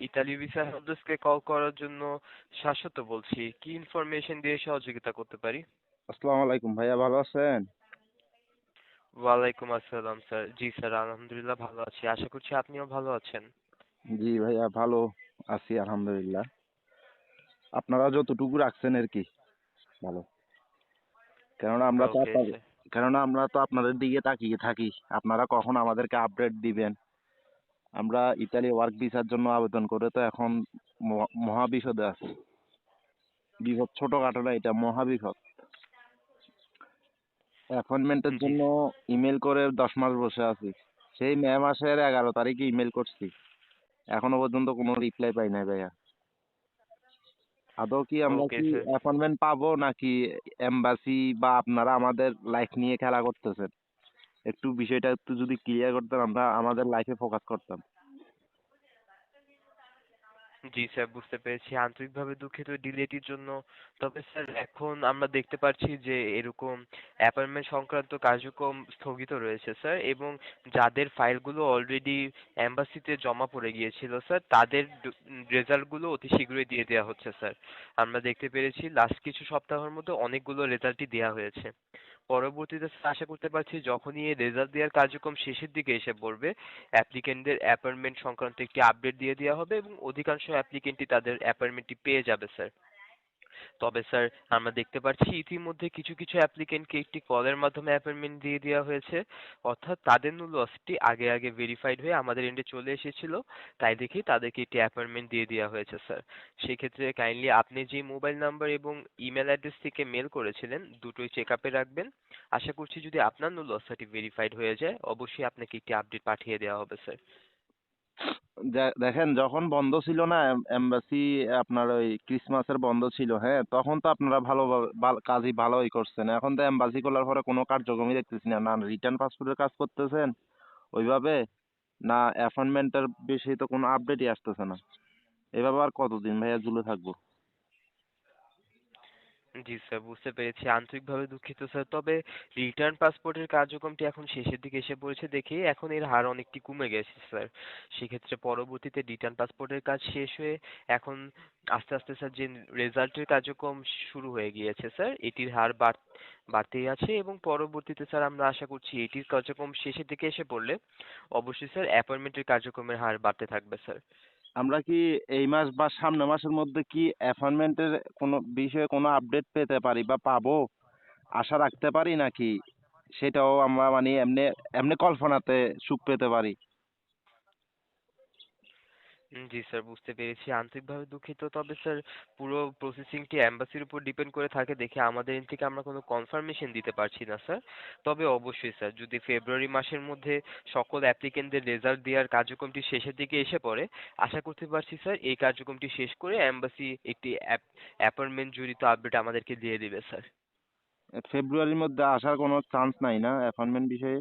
Italy visa হেল্পডেস্কে call করার জন্য শাশ্বত বলছি। কি ইনফরমেশন দিয়ে সহযোগিতা করতে পারি? আসসালামু আলাইকুম ভাইয়া ভালো আছেন? ওয়ালাইকুম আসসালাম স্যার। জি স্যার আলহামদুলিল্লাহ ভালো আছি। আশা করছি আপনিও ভালো আছেন। জি ভাইয়া ভালো আছি আলহামদুলিল্লাহ। আপনারা যতটুকু রাখছেন আর কি ভালো। কেননা আমরা তো। কেননা আমরা তো আপনাদের দিকে তাকিয়ে থাকি। আপনারা কখন আমাদেরকে আপডেট দিবেন? আমরা ইতালি ওয়ার্ক ভিসার জন্য আবেদন করে তো এখন মহা- মহাবিপদে আছি। বিপদ ছোটখাটো না এটা মহাবিপদ। অ্যাপয়েন্টমেন্টের জন্য ইমেল করে দশ মাস বসে আছি। সেই মে মাসের এগারো তারিখে ইমেল করছি। এখনও পর্যন্ত কোনো রিপ্লাই পাই নাই ভাইয়া। আদৌ কি আমরা কি অ্যাপয়েন্টমেন্ট পাবো নাকি এমবাসি বা আপনারা আমাদের লাইফ নিয়ে খেলা করতেছেন? একটু বিষয়টা একটু যদি ক্লিয়ার করতেন আমরা আমাদের লাইফে ফোকাস করতাম। জি স্যার বুঝতে পেরেছি। আন্তরিকভাবে দুঃখিত ডিলেটির জন্য। তবে স্যার এখন আমরা দেখতে পাচ্ছি যে এরকম অ্যাপয়েন্টমেন্ট সংক্রান্ত কার্যক্রম স্থগিত রয়েছে স্যার এবং যাদের ফাইলগুলো অলরেডি এম্বাসিতে জমা পড়ে গিয়েছিল স্যার তাদের রেজাল্টগুলো অতি শীঘ্রই দিয়ে দেওয়া হচ্ছে স্যার আমরা দেখতে পেরেছি লাস্ট কিছু সপ্তাহের মধ্যে অনেকগুলো রেজাল্টই দেওয়া হয়েছে। পরবর্তীতে আশা করতে পারছি যখনই এই রেজাল্ট দেওয়ার কার্যক্রম শেষের দিকে এসে পড়বে অ্যাপ্লিকেন্টদের অ্যাপয়েন্টমেন্ট সংক্রান্ত একটি আপডেট দিয়ে দেওয়া হবে এবং অধিকাংশ অ্যাপ্লিকেন্টই তাদের অ্যাপয়েন্টমেন্টটি পেয়ে যাবে স্যার তবে স্যার, আমরা দেখতে পাচ্ছি ইতিমধ্যে কিছু কিছু অ্যাপ্লিকেন্টকে একটি কলের মাধ্যমে অ্যাপয়েন্টমেন্ট দিয়ে দেওয়া হয়েছে। অর্থাৎ তাদের নুলসটি আগে আগে ভেরিফাইড হয়ে আমাদের এন্ডে চলে এসেছিল। তাই দেখেই তাদেরকে একটি অ্যাপয়েন্টমেন্ট দিয়ে দেওয়া হয়েছে, স্যার। সেক্ষেত্রে কাইন্ডলি আপনি যে মোবাইল নাম্বার এবং ইমেল অ্যাড্রেস থেকে মেল করেছিলেন, দুটোই চেক আপে রাখবেন। আশা করছি যদি আপনার নুলসটি ভেরিফাইড হয়ে যায়, অবশ্যই আপনাকে একটি আপডেট পাঠিয়ে দেওয়া হবে, স্যার। দেখেন যখন বন্ধ ছিল না এমবাসি আপনার ওই ক্রিসমাসের বন্ধ ছিল হ্যাঁ তখন তো আপনারা ভালো কাজই ভালোই করছেন। এখন তো এম্বাসি খোলার পরে কোনো কার্যক্রমই দেখতেছি না। না রিটার্ন পাসপোর্টের কাজ করতেছেন, ওইভাবে, না অ্যাপয়েন্টমেন্টের বিষয়ে তো কোনো আপডেটই আসতেছে না। এভাবে আর কতদিন ভাইয়া ঝুলে থাকব? জি স্যার বুঝতে পেরেছি। আন্তরিকভাবে দুঃখিত স্যার তবে রিটার্ন পাসপোর্টের কার্যক্রমটি এখন শেষের দিকে এসে পড়েছে দেখে এখন এর হার অনেকটি কমে গেছে স্যার সেক্ষেত্রে পরবর্তীতে রিটার্ন পাসপোর্টের কাজ শেষ হয়ে এখন আস্তে আস্তে স্যার যে রেজাল্টের কার্যক্রম শুরু হয়ে গিয়েছে স্যার এটির হার বাড়, বাড়তেই আছে এবং পরবর্তীতে স্যার আমরা আশা করছি এটির কার্যক্রম শেষের দিকে এসে পড়লে অবশ্যই স্যার অ্যাপয়েন্টমেন্টের কার্যক্রমের হার বাড়তে থাকবে স্যার আমরা কি এই মাস বা সামনে মাসের মধ্যে কি অ্যাপয়েন্টমেন্টের কোনো বিষয়ে কোনো আপডেট পেতে পারি বা পাবো? আশা রাখতে পারি নাকি? সেটাও আমরা মানে এমনি এমনি কল্পনাতে সুখ পেতে পারি। জি স্যার বুঝতে পেরেছি। আন্তরিকভাবে দুঃখিত। তবে স্যার পুরো প্রসেসিংটি অ্যাম্বাসির উপর ডিপেন্ড করে থাকে দেখে আমাদের এন্ড থেকে আমরা কোনো কনফার্মেশন দিতে পারছি না স্যার তবে অবশ্যই স্যার যদি ফেব্রুয়ারি মাসের মধ্যে সকল অ্যাপ্লিকেন্টদের রেজাল্ট দেওয়ার কার্যক্রমটি শেষের দিকে এসে পড়ে, আশা করতে পারছি স্যার এই কার্যক্রমটি শেষ করে অ্যাম্বাসি একটি অ্যাপয়েন্টমেন্ট জড়িত আপডেট আমাদেরকে দিয়ে দিবে স্যার ফেব্রুয়ারির মধ্যে আসার কোনো চান্স নাই না অ্যাপয়েন্টমেন্ট বিষয়ে?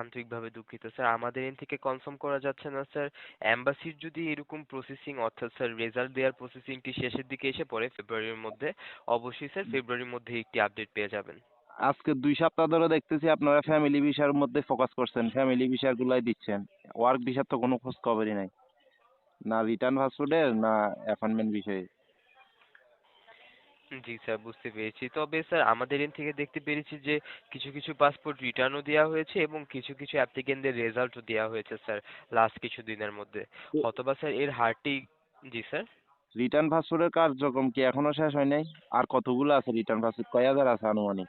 আন্তরিকভাবে দুঃখিত স্যার আমাদের এন্ড থেকে কনফার্ম করা যাচ্ছে না স্যার অ্যাম্বাসির যদি এরকম প্রসেসিং অর্থাৎ স্যার রেজাল্ট দেওয়ার প্রসেসিংটি শেষের দিকে এসে পড়ে ফেব্রুয়ারির মধ্যে অবশ্যই স্যার ফেব্রুয়ারির মধ্যে একটি আপডেট পেয়ে যাবেন। আজকে দুই সপ্তাহ ধরে দেখতেছি আপনারা ফ্যামিলি ভিসার মধ্যে ফোকাস করছেন। ফ্যামিলি ভিসাগুলাই দিচ্ছেন। ওয়ার্ক ভিসার তো কোনো খোঁজ খবরই নাই। না রিটার্ন পাসপোর্টের না অ্যাপয়েন্টমেন্ট বিষয়ে। জি স্যার বুঝতে পেরেছি। তবে স্যার আমাদের এন্ড থেকে দেখতে পেরেছি যে কিছু কিছু পাসপোর্ট রিটার্নও দেওয়া হয়েছে এবং কিছু কিছু অ্যাপ্লিকেন্টদের রেজাল্টও দেওয়া হয়েছে স্যার লাস্ট কিছু দিনের মধ্যে। অথবা স্যার এর হারটি জি স্যার? রিটার্ন পাসপোর্টের কার্যক্রম কি এখনও শেষ হয় নাই? আর কতগুলো আছে রিটার্ন পাসপোর্ট কয় হাজার আছে আনুমানিক?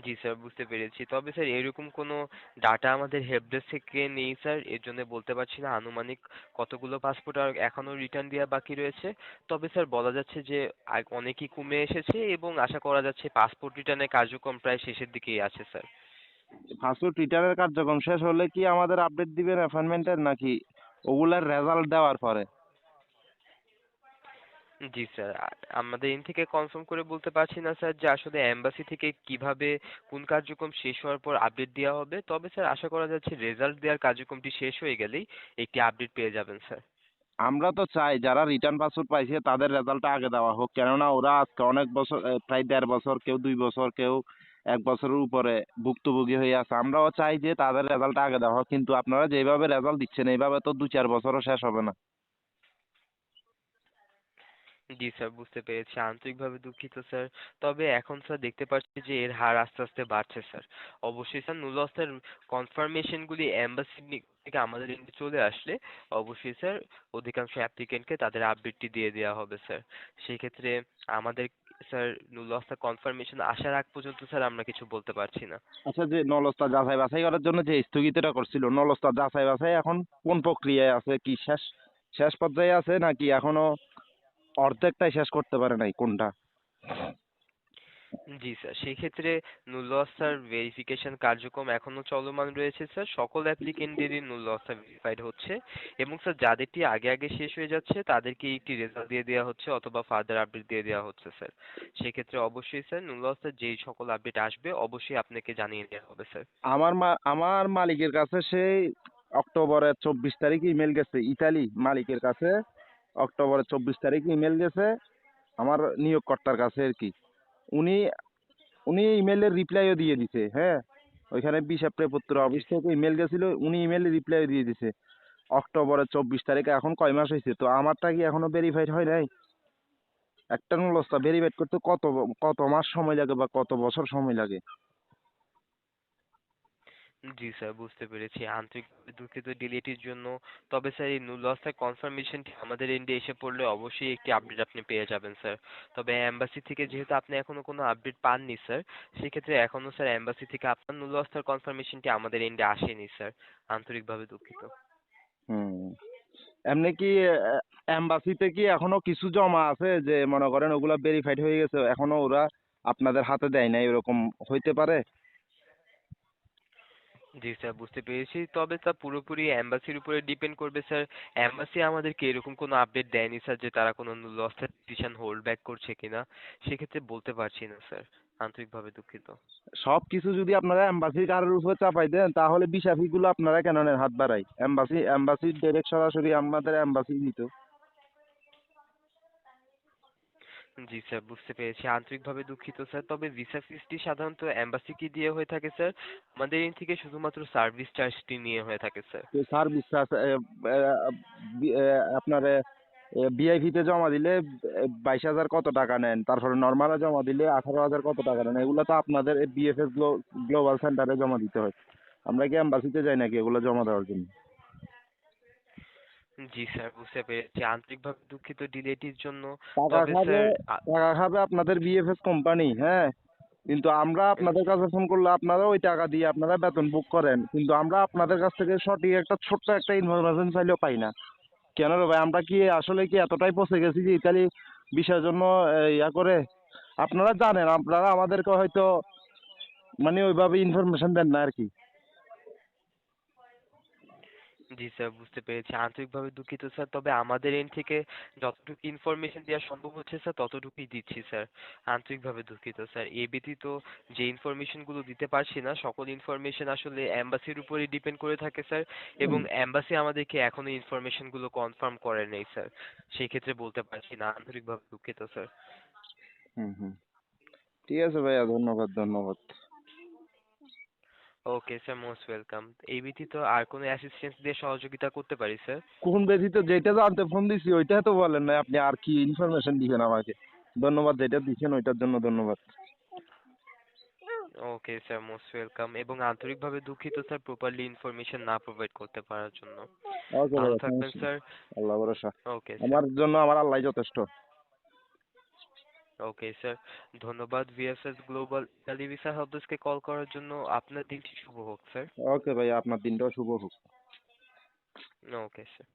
জি স্যার বুঝতে পেরেছি। তবে স্যার এরকম কোনো ডাটা আমাদের হেল্প থেকে নেই স্যার এর জন্য বলতে পারছি না, আনুমানিক কতগুলো পাসপোর্ট আর এখনও রিটার্ন দেওয়া বাকি রয়েছে। তবে স্যার বলা যাচ্ছে যে, আগ- অনেকই কমে এসেছে এবং আশা করা যাচ্ছে পাসপোর্ট রিটার্নের কার্যক্রম প্রায় শেষের দিকেই আছে স্যার পাসপোর্ট রিটার্নের কার্যক্রম শেষ হলে কি আমাদের আপডেট দিবেন অ্যাপয়েন্টমেন্টের নাকি? ওগুলার রেজাল্ট দেওয়ার পরে। জি স্যার আমাদের এন থেকে কনফার্ম করে বলতে পারছি না স্যার যে আসলে এম্বাসি থেকে কীভাবে কোন কার্যক্রম শেষ হওয়ার পর আপডেট দেওয়া হবে। তবে স্যার আশা করা যাচ্ছে রেজাল্ট দেওয়ার কার্যক্রমটি শেষ হয়ে গেলেই একটি আপডেট পেয়ে যাবেন স্যার। আমরা তো চাই যারা রিটার্ন পাসপোর্ট পাইছে তাদের রেজাল্টটা আগে দেওয়া হোক। কেননা ওরা আজকে অনেক বছর প্রায় দেড় বছর, কেউ দুই বছর, কেউ এক বছরের উপরে ভুক্তভোগী হয়ে আছে। আমরাও চাই যে তাদের রেজাল্ট আগে দেওয়া হোক। কিন্তু আপনারা যেভাবে রেজাল্ট দিচ্ছেন, এইভাবে তো দু চার বছরও শেষ হবে না। জি স্যার, বুঝতে পেরেছি। আন্তরিকভাবে দুঃখিত স্যার। তবে এখন স্যার দেখতে পাচ্ছি যে এর হার আস্তে আস্তে বাড়ছে স্যার। অবশ্যই স্যার নুলসের কনফার্মেশনগুলি অ্যাম্বাসি থেকে আমাদের এন্ডে চলে আসলে অবশ্যই স্যার অধিকাংশ অ্যাপ্লিকেন্টকে তাদের আপডেটটি দিয়ে দেওয়া হবে স্যার। সেক্ষেত্রে আমাদের স্যার নুলসটা কনফার্মেশন আসার আগ পর্যন্ত স্যার আমরা কিছু বলতে পারছি না। আচ্ছা যে নলস্তা যাচাই বাছাই করার জন্য যে স্থগিতটা করছিল নলস্তা যাচাই বাছাই এখন কোন প্রক্রিয়ায় আছে? কি শেষ শেষ পর্যায়ে আছে নাকি এখনও অর্ধেকটাই শেষ করতে পারে নাই কোনটা? জি স্যার সেক্ষেত্রে নুলস স্যার ভেরিফিকেশন কার্যক্রম এখনও চলমান রয়েছে স্যার। সকল অ্যাপ্লিকেন্টেরই নুলস ভেরিফাইড হচ্ছে এবং স্যার যাদেরটি আগে আগে শেষ হয়ে যাচ্ছে তাদেরকে একটি রেজাল্ট দিয়ে দেওয়া হচ্ছে অথবা ফার্দার আপডেট দিয়ে দেওয়া হচ্ছে স্যার। সেক্ষেত্রে অবশ্যই স্যার নুলসের যেই সকল আপডেট আসবে অবশ্যই আপনাকে জানিয়ে দেওয়া হবে স্যার। আমার মা আমার মালিকের কাছে সেই অক্টোবরের চব্বিশ তারিখ ইমেল গেছে ইতালি মালিকের কাছে। অক্টোবরের চব্বিশ তারিখ ইমেল গেছে আমার নিয়োগকর্তার কাছে আর কি। উনি উনি ইমেলের রিপ্লাইও দিয়ে দিছে হ্যাঁ? ওইখানে বিশাপ প্রেপত্র অফিস থেকে ইমেল গেছিল, উনি ইমেলের রিপ্লাইও দিয়ে দিছে। অক্টোবরের চব্বিশ তারিখে এখন কয় মাস হয়েছে তো আমারটা কি এখনও ভেরিফাইড হয় নাই? একটা নলস্তা ভেরিফাইড করতে কত কত মাস সময় লাগে বা কত বছর সময় লাগে? জি স্যার বুঝতে পেরেছি। আন্তরিকভাবে দুঃখিত ডিলেটির জন্য। তবে স্যার এই নুলসের কনফার্মেশনটি আমাদের এন্ডে এসে পড়লে অবশ্যই একটি আপডেট আপনি পেয়ে যাবেন স্যার তবে অ্যাম্বাসি থেকে যেহেতু আপনি এখনও কোনো আপডেট পাননি স্যার সেক্ষেত্রে এখনও স্যার অ্যাম্বাসি থেকে আপনার নুলসের কনফার্মেশনটি আমাদের এন্ডে আসেনি স্যার আন্তরিকভাবে দুঃখিত। হুম। এমনি কি এম্বাসিতে কি এখনও কিছু জমা আছে যে মনে করেন ওগুলা ভেরিফাইড হয়ে গেছে, এখনও ওরা আপনাদের হাতে দেয় নাই, এরকম হইতে পারে? জি স্যার, বুঝতে পেরেছি। তবে তা পুরোপুরি অ্যাম্বাসির উপরে ডিপেন্ড করবে স্যার। অ্যাম্বাসি আমাদেরকে এরকম কোনো আপডেট দেয়নি স্যার যে তারা কোনো লসের ডিসিশন হোল্ড ব্যাক করছে কিনা? সেক্ষেত্রে বলতে পারছি না স্যার, আন্তরিকভাবে দুঃখিত। সব কিছু যদি আপনারা এম্বাসির কারোর উপরে চাপাই দেন, তাহলে ভিসা গুলো আপনারা কেন নেন? হাত বাড়াই। এম্বাসি এম্বাসি ডাইরেক্ট সরাসরি আমাদের এম্বাসি নিত জি স্যার, বুঝতে পেরেছি। আন্তরিকভাবে দুঃখিত স্যার। তবে ভিসা ফিসটি সাধারণত অ্যাম্বাসিকে দিয়ে হয়ে থাকে স্যার? আমাদের এখান থেকে শুধুমাত্র সার্ভিস চার্জটি নিয়ে হয়ে থাকে স্যার। সার্ভিস আপনার ভিআইপিতে জমা দিলে বাইশ হাজার কত টাকা নেন? তারপরে নর্মালে জমা দিলে আঠারো হাজার কত টাকা নেন? এগুলো তো আপনাদের বিএফএস গ্লোবাল সেন্টারে জমা দিতে হয়। আমরা কি এম্বাসিতে যাই নাকি এগুলো জমা দেওয়ার জন্য? জি স্যার বুঝতে পেরেছি। আন্তরিকভাবে দুঃখিত ডিলেটির জন্য। টাকা তবে খাবে স্যার আ- টাকা খাবে আপনাদের বিএফএস কোম্পানি হ্যাঁ? কিন্তু আমরা আপনাদের কাছে ফোন করলে আপনারা ওই টাকা দিয়ে আপনারা বেতন বুক করেন। কিন্তু আমরা আপনাদের কাছ থেকে সঠিক একটা ছোট্ট একটা ইনফরমেশন চাইলেও পাই না। কেন রে ভাই আমরা কি আসলে কি এতটাই পচে গেছি যে ইতালি বিষয়ের জন্য ইয়া করে? আপনারা জানেন আপনারা আমাদেরকে হয়তো মানে ওইভাবে ইনফরমেশন দেন না আর কি। জি স্যার বুঝতে পেরেছি। আন্তরিকভাবে দুঃখিত স্যার তবে আমাদের এন্ড থেকে যতটুকু ইনফরমেশন দেওয়া সম্ভব হচ্ছে স্যার ততটুকুই দিচ্ছি স্যার আন্তরিকভাবে দুঃখিত স্যার এ ব্যতীত যে ইনফরমেশনগুলো দিতে পারছি না সকল ইনফরমেশন আসলে অ্যাম্বাসির উপরেই ডিপেন্ড করে থাকে স্যার এবং অ্যাম্বাসি আমাদেরকে এখনও ইনফরমেশনগুলো কনফার্ম করে নেই স্যার সেই ক্ষেত্রে বলতে পারছি না আন্তরিকভাবে দুঃখিত স্যার হুম হুম। ঠিক আছে ভাইয়া ধন্যবাদ ধন্যবাদ। ওকে স্যার মোস্ট ওয়েলকাম এই ব্যতীত আর কোনো অ্যাসিস্ট্যান্স দিয়ে সহযোগিতা করতে পারি স্যার কোন ব্যতীত যেটা জানতে ফোন দিছি ওইটা তো বলেন না আপনি আর কি ইনফরমেশন দিবেন আমাকে? ধন্যবাদ যেটা দিচ্ছেন ওইটার জন্য ধন্যবাদ। ওকে স্যার মোস্ট ওয়েলকাম এবং আন্তরিকভাবে দুঃখিত স্যার প্রপারলি ইনফরমেশন না প্রোভাইড করতে পারার জন্য। ভালো থাকবেন স্যার আল্লাহ ভরসা। ওকে আমার জন্য আমার আল্লাহ যথেষ্ট। ওকে স্যার ধন্যবাদ ভিএসএস গ্লোবাল টেলিভিশন হেল্পডেস্কে কল করার জন্য। আপনার দিনটি শুভ হোক স্যার ওকে ভাই আপনার দিনটাও শুভ হোক। Okay sir